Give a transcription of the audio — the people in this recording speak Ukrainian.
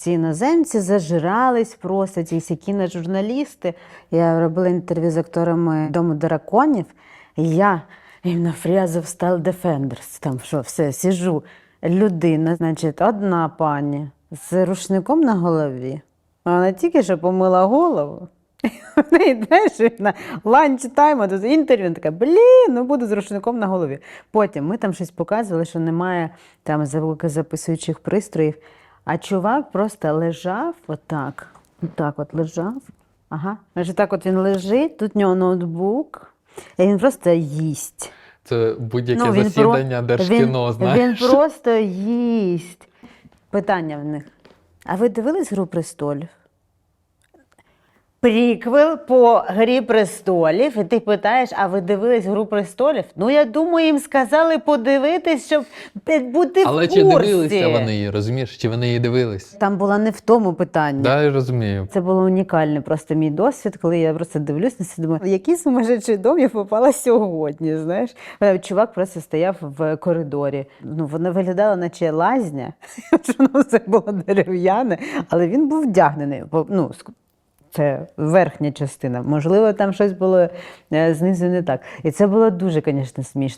Ці іноземці зажирались просто, ці всі кіножурналісти. Я робила інтерв'ю з акторами Дому драконів. І я Інна Фрязов стал Defenders. Там що, все, сижу. Людина, значить, одна пані з рушником на голові. Вона тільки що помила голову. В неї йдеш на ланч тайм, тут інтерв'ю, така, блін, ну буду з рушником на голові. Потім ми там щось показували, що немає там звукозаписуючих пристроїв. А чувак просто лежав отак. Отак от лежав. Ага. Значить, так от він лежить, тут в нього ноутбук, і він просто їсть. Це будь-яке Ну, засідання про- Держкіно, він, знаєш. Він просто їсть. Питання в них. А ви дивились Гру престолів? Приквел по Грі престолів, і ти питаєш, а ви дивились Гру престолів? Ну, я думаю, їм сказали подивитись, щоб бути Але в чи дивилися вони її, розумієш? Чи вони її дивились? Там була не в тому питання. Да, я розумію. Це було унікальний просто мій досвід, коли я просто дивлюсь на це, думаю, який сумасшедший дом я попала сьогодні. Знаєш, Е, чувак просто стояв в коридорі. Ну вона виглядала, наче лазня, що воно все було дерев'яне, але він був вдягнений. Ну, це верхня частина. Можливо, там щось було е, знизу не так. І це було дуже, звісно, смішно.